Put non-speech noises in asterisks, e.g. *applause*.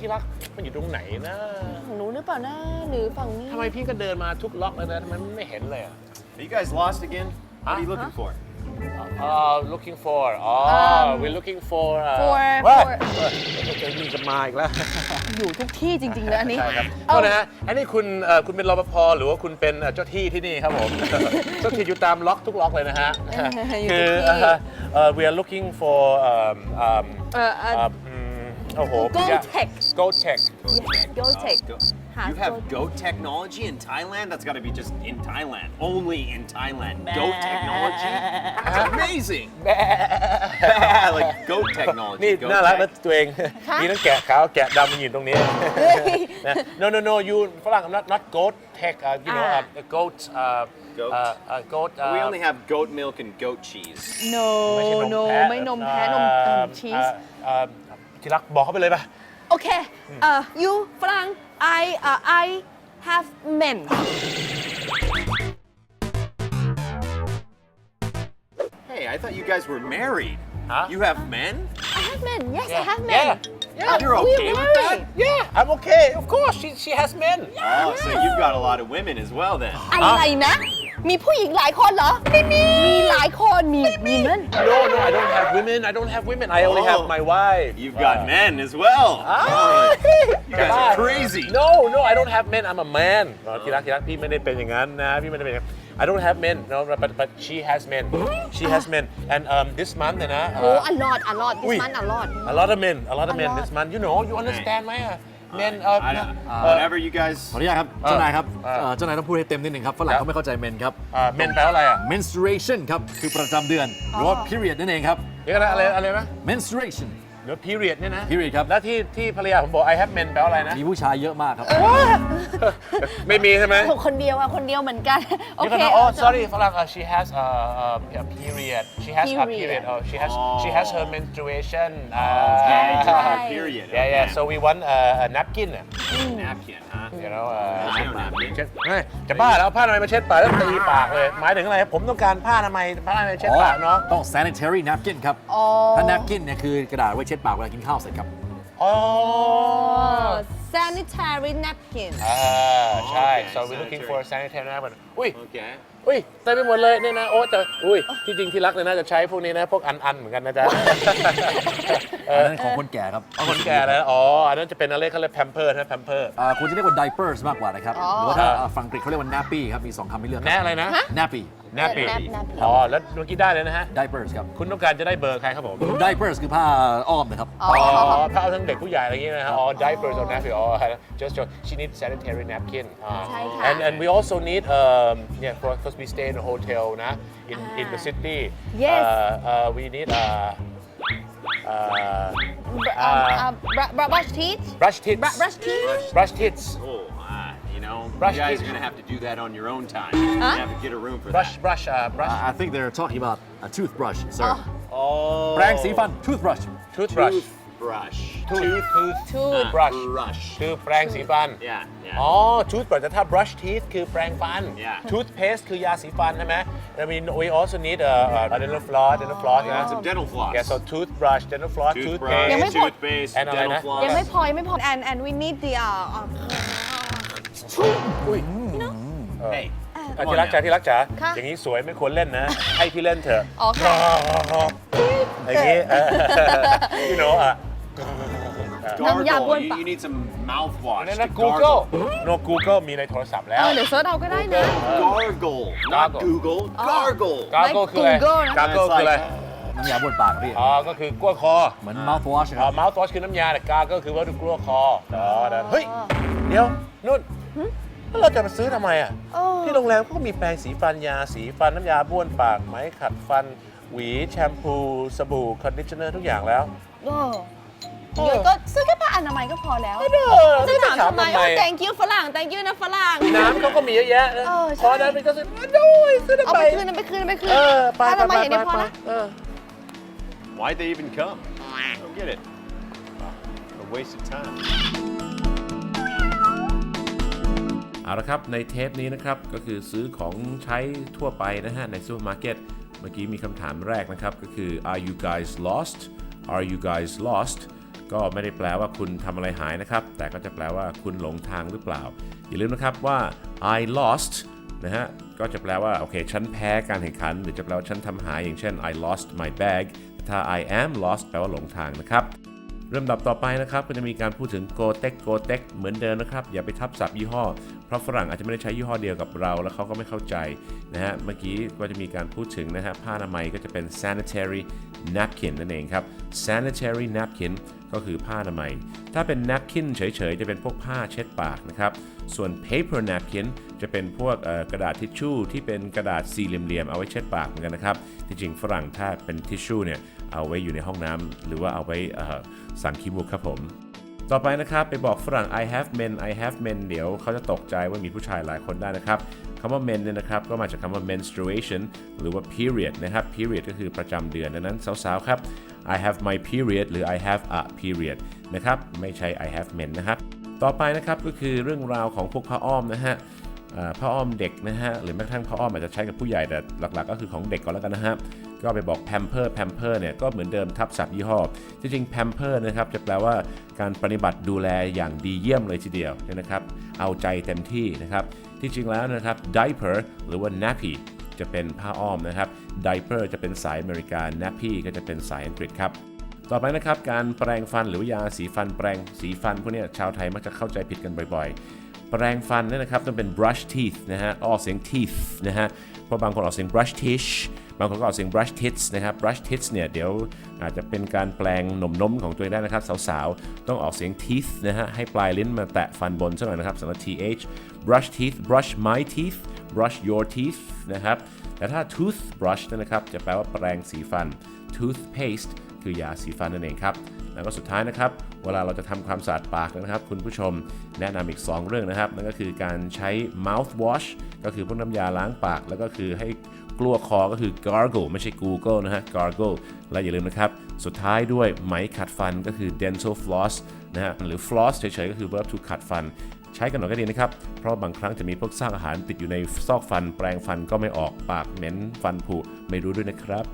ที่รักมันอยู่ตรงไหนนะของหนูหรือเปล่านะหรือฝั่งนี้ทำไมพี่ก็เดินมาทุกล็อกเลยนะทำไมไม่เห็นเลยอะ Are you guys lost again? What are you looking for? Uh, looking for อ๋อ Um, we're looking for uh, for- what? for- เออนี่ก็มาอีกแล้วอยู่ทุกที่จริงๆเลยอันนี้ใช่ครับเอาโทษนะฮะอันนี้คุณเอ่อคุณเป็นรปภหรือว่าคุณเป็นเอ่อเจ้าที่ที่นี่ครับผม เจ้าที่อยู่ตามล็อกทุกล็อกเลยนะฮะ อยู่คืทุอกที่ เอ่อเอ่อ we are looking for um, um, เออเออ um, อืม โอ้โห Go พี่ยะ Tech Go Tech Go Tech Go- Hả, You have go- goat technology in Thailand? That's got to be just in Thailand. Only in Thailand. Goat technology? That's *laughs* amazing. like goat technology. นี่ goat น่ารัก tech. นะตัวเอง คะ มีทั้งแกะขาวแกะดำมันอยู่ตรงนี้นะ *laughs* no no no you ฝรั่ง not not goat tech uh, you know อ่า uh, goat uh, Goat. uh, uh, goat uh, We only have goat milk and goat cheese. no ไม่ใช่นม no แพะ ไม่นมแพะนมเอิ่มชีส เอ่อ ่อ ที่รักบอกเขาไปเลยป่ะ โอเคเอ่อ you ฝรั่ง I เอ่อ I have men Hey, I thought you guys were married. Huh? You have men? I have men yes I Yeah. have men Yeah. Yeah, you're we okay with that? married. Yeah I'm okay of course she she has men Oh, so you've got a lot of women as well then. อะไรนะ มีผู้หญิงหลายคนเหรอ ไม่มี มีหลายคน มีมีมัน no no I don't have women I don't have women I only have Oh. my wife You've got men as well. Ah. You guys are crazy. no no I don't have men I'm a man อ๋อที่รักที่รักพี่ไม่ได้เป็นอย่างนั้นนะพี่ไม่ได้เป็นอย่างนั้น I don't have men no but but she has men she has men and um this month เนยนะ โอ้ uh, อลอดอลอดอุ้ยดิมันอลอด a lot of men a lot of men A lot. this month you know you understand ไหมอะ men เอ่อ I don't, เอ่อ whatever you guys. ขออนุญาตครับเจ้านายครับเออ เอ่อเจ้านายต้องพูดให้เต็มนิดนึงครับฝรั่งครับเขาไม่เข้าใจเมนครับเอ่อ men แปลว่าอะไรอะ menstruation ครับ คือประจำเดือนหรือว่า period นั่นเองครับ เดี๋ยวกันนะอะไรอะไรนะ menstruation เดี๋ยว period เนี่ยนะ period ครับ แล้วที่ที่ภรรยาผมบอก I have men แปลว่าอะไรนะ มีผู้ชายเยอะมากครับ ไม่มีใช่ไหมคนเดียวอะคนเดียวเหมือนกัน โอเดี๋ยวเคกันนะอ๋อ sorry ฝรั่งอะ she has a, a period she has a Period. period oh she has she has her menstruation อ่า Okay, Right. got her period. yeah yeah okay. so we want a, a napkin อะ napkin, huh? you know อ่า I don't have it. เช็ดเฮ้ยจะบ้าแล้วเอาผ้าอนามัยมาเช็ดปากแล้วตีปากเลย หมายถึงอะไรผมต้องการผ้าอนามัยผ้าอนามัยเช็ดอ๋อปากเนาะต้อง sanitary napkin ครับ อ๋อ ถ้า napkin เนี่ยคือกระดาษไว้เช็ดปากเวลากินข้าวเสร็จครับ อ๋อ sanitary napkin อ่าใช่ Okay, so we're looking for a sanitary napkin อุ้ย Okay. อุ้ยเต็มไปหมดเลยเนี่ยนะโอ้แต่อุ้ยที่จริงที่รักเลยน่าจะใช้พวกนี้นะ พวกอันๆเหมือนกันนะจ๊ะเออันอนั้นของคนแก่ครับเอาคนแก่แล้วอ๋อ อันนั้นจะเป็นอะไรเขาเรียกแพมเพิร์นะแพมเพิร์ อ่าคุณจะเรียกว่า diapers มากกว่านะครับอ๋อหรือว่าถ้าอ่า ฝั่งอังกฤษเขาเรียกว่า nappy ครับ มีสองคำให้เลือกคแน่รับอะไรนะ nappy nappy Nap- nappy อ๋อ แล้วเมื่อกี้ได้เลยนะฮะ diapers ครับคุณต้องการจะได้เบอร์ใครครับผม diapers คือผ้าอ้อมนะครับ อ๋อ อ๋อถ้าเอาทั้งเด็กผู้ใหญ่อะไรอย่างเงี้ยนะฮะ อ๋อ diapers or nappy อ๋อ just just she needs sanitary napkin อ่า ใช่ค่ะ and and we also need um yeah for because we stay in a hotel นะ in in the city Yes. uh, uh, we need uh uh อ่าอ่า br- br- brush teeth brush teeth Br- brush teeth brush teeth Oh, ah, you know, Brush you guys teeth. are gonna have to do that on your own time. You're Huh? gonna have to get a room for brush that. brush uh brush I think they're talking about a toothbrush sir Oh. แปรงสีฟัน toothbrush toothbrush Toothbrush. tooth tooth Tooth brush Brush. คือแปรงสีฟัน Yeah, yeah. อ๋อ toothbrush แต่ถ้า brush teeth คือแปรงฟัน Yeah. toothpaste คือยาสีฟันใช่ไหม I mean we also need a, a dental floss dental floss You นะ want some dental floss? yeah so toothbrush dental floss Toothbrush, toothpaste ยังไม่หมด toothpaste, Andอะไร dental นะ floss. ยังไม่พอยังไม่พอ and and we need the อ่า อ่าอุ้ย Hey, อะ come ที่ on รักจ๋า now. ที่รักจ๋าค่ะ อย่างนี้สวยไม่ควรเล่นนะ ให้พี่เล่นเถอะอ๋อค่ะ อย่างนี้เออ you know อะน้ำยาบ้วน Gargle. You, ปาก you need some mouthwash. นั่น to นะ Google gargle. no Google มีในโทรศัพท์แล้เอว อเดี๋ยวเซิร์ชเอาก็ได้นะ Gargle, not Gargle. Google. Gargle. Gargle คืออะไร Google นะ Gargle It's คืออะไร like- น้ำยาบ้วนปากพี่ อ๋อ ก็คือกล้วคอเหมือน mouthwash คอ๋รัอบ mouthwash คือน้ำยาแต่กาก็คือว่าดูกลัวคออ๋อนะเฮ้ย เดี๋ยวนุ่น แล้วเราจะมาซื้อทำไมอะ เออที่โรงแรมเขาก็มีแปรงสีฟันยาสีฟันน้ำยาบ้วนปากไหมขัดฟัน หวีแชมพู สบู่คอนดิชเนอร์ทุกอย่างแล้ว เออเดี๋ยวก็ซื้อแค่ผ้าอนามัยก็พอแล้วเออจะถามถามทำไมทำไมโอ้ thank you ฝรั่ง thank you นะฝรั่ง น้ำเขาก็มีเยอะแยะนะเออใช่ พอนั้นมันก็ซื้อด้วยซื้อทำเอาไมไปคืนเอาไปคืนเอาไปคืนเออไปผ้าอไปนามัยไปอย่างเดียวพอไปนะเออ Why'd they even come? I don't get it. A waste of time. เอาละครับในเทปนี้นะครับก็คือซื้อของใช้ทั่วไปนะฮะในซูเปอร์มาร์เก็ตเมื่อกี้มีคำถามแรกนะครับก็คือ are you guys lost are you guys lost ก็ไม่ได้แปลว่าคุณทำอะไรหายนะครับ แต่ก็จะแปลว่าคุณหลงทางหรือเปล่า อย่าลืมนะครับว่า I lost นะฮะก็จะแปลว่าโอเคฉันแพ้การแข่งขัน หรือจะแปลว่าฉันทำหายอย่างเช่น I lost my bag ถ้า I am lost แปลว่าหลงทางนะครับ เริ่มดับต่อไปนะครับก็จะมีการพูดถึง go tek go tek เหมือนเดิมนะครับ อย่าไปทับศัพท์ยี่ห้อ เพราะฝรั่งอาจจะไม่ได้ใช้ยี่ห้อเดียวกับเรา แล้วเขาก็ไม่เข้าใจนะฮะเมื่อกี้ก็จะมีการพูดถึงนะฮะผ้าอนามัยก็จะเป็น sanitary napkin นั่นเองครับ sanitary napkin ก็คือผ้าอนามัย ถ้าเป็น napkin เฉยๆ จะเป็นพวกผ้าเช็ดปากนะครับ ส่วน paper napkin จะเป็นพวกกระดาษทิชชู่ที่เป็นกระดาษสี่เหลี่ยมๆ เอาไว้เช็ดปากเหมือนกันนะครับ ที่จริงฝรั่งถ้าเป็นทิชชู่เนี่ย เอาไว้อยู่ในห้องน้ำหรือว่าเอาไว้สั่งขี้มูกครับผม ต่อไปนะครับไปบอกฝรั่ง I have men I have men เดี๋ยวเขาจะตกใจว่ามีผู้ชายหลายคนได้นะครับคำว่า men เนี่ยนะครับก็มาจากคำว่า menstruation หรือว่า period นะครับ period ก็คือประจำเดือนดังนั้นสาวๆครับ I have my period หรือ I have a period นะครับไม่ใช่ I have men นะครับต่อไปนะครับก็คือเรื่องราวของพวกผ้าอ้อมนะฮะผ้าอ้อมเด็กนะฮะหรือแม้กระทั่งผ้าอ้อมอาจจะใช้กับผู้ใหญ่แต่หลักๆ ก็คือของเด็กก่อนแล้วกันนะฮะ ก็ไปบอก pamper pamper เนี่ยก็เหมือนเดิมทับศัพท์ยี่ห้อ จริงๆ pamper นะครับจะแปลว่าการปฏิบัติดูแลอย่างดีเยี่ยมเลยทีเดียวนะครับเอาใจเต็มที่นะครับที่จริงแล้วนะครับ diaper หรือว่า nappy จะเป็นผ้าอ้อมนะครับ diaper จะเป็นสายอเมริกา nappy ก็จะเป็นสายอังกฤษครับต่อไปนะครับการแปรงฟันหรือยาสีฟันแปรงสีฟันพวกนี้ชาวไทยมักจะเข้าใจผิดกันบ่อยๆ แปรงฟันเนี่ยนะครับต้องเป็น brush teeth นะฮะออกเสียง teeth นะฮะเพราะบางคนออกเสียง brush teeth บางคนก็ออกเสียง brush teeth นะครับ brush teeth เนี่ยเดี๋ยวอาจจะเป็นการแปลงหนมนมของตัวเองได้นะครับ สาวๆ ต้องออกเสียง teeth นะฮะให้ปลายลิ้นมาแตะฟันบนสักหน่อยนะครับสำหรับ th brush teeth brush my teeth brush your teeth นะครับแต่ถ้า toothbrush เนยนะครับจะแปลว่าแปรงสีฟัน toothpaste คือยาสีฟันนั่นเองครับแล้วก็สุดท้ายนะครับ เวลาเราจะทำความสะอาดปากนะครับ คุณผู้ชมแนะนำอีก 2 เรื่องนะครับ นั่นก็คือการใช้ mouthwash ก็คือพวกน้ำยาล้างปาก แล้วก็คือให้ กลัวคอก็คือ gargle ไม่ใช่ Google นะฮะ gargle และอย่าลืมนะครับ สุดท้ายด้วยไหมขัดฟันก็คือ dental floss นะฮะหรือ floss เฉยๆ ก็คือ verb to ขัดฟัน ใช้กันหน่อยก็ดีนะครับ เพราะบางครั้งจะมีพวกซากอาหารติดอยู่ในซอกฟัน แปรงฟันก็ไม่ออกปากเหม็นฟันผุไม่รู้ด้วยนะครับ